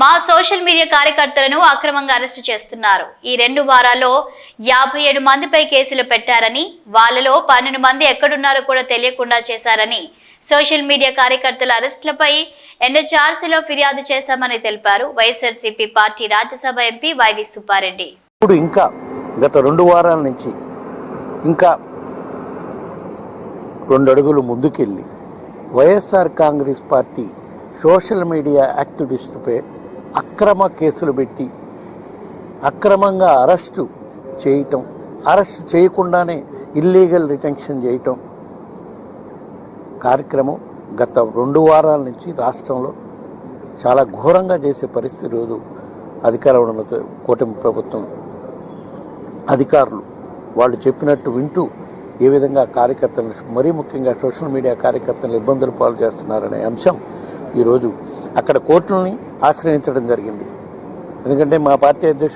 మా social media కార్యకర్తలను అక్రమంగా అరెస్టు చేస్తున్నారు. ఈ రెండు వారాల్లో యాభై ఏడు మందిపై కేసులు పెట్టారని వాళ్ళలో పన్నెండు మంది ఎక్కడున్నారో కూడా తెలియకుండా చేశారని సోషల్ మీడియా కార్యకర్తల అరెస్టులపై ఎన్హెచ్ఆర్సీలో ఫిర్యాదు చేశామని తెలిపారు. YSRCP party Rajya Sabha MP YV Subba Reddy. ఇప్పుడు ఇంకా గత రెండు వారాల నుంచి ఇంకా రెండు అడుగులు ముందుకెళ్ళి YSR Congress party social media యాక్టివిస్టుపై అక్రమ కేసులు పెట్టి అక్రమంగా అరెస్టు చేయటం. అరెస్ట్ చేయకుండానే ఇల్లీగల్ రిటెన్షన్ చేయటం. కార్యక్రమం గత రెండు వారాల నుంచి రాష్ట్రంలో చాలా ఘోరంగా చేసే పరిస్థితి రోజు అధికారంలో ఉన్న కూటమి ప్రభుత్వం. అధికారులు వాళ్ళు చెప్పినట్టు వింటూ ఏ విధంగా కార్యకర్తలను మరీ ముఖ్యంగా సోషల్ మీడియా కార్యకర్తలను ఇబ్బందులు పాలు చేస్తున్నారనే అంశం ఈరోజు అక్కడ కోర్టులని ఆశ్రయించడం జరిగింది. ఎందుకంటే మా పార్టీ అధ్యక్షుడు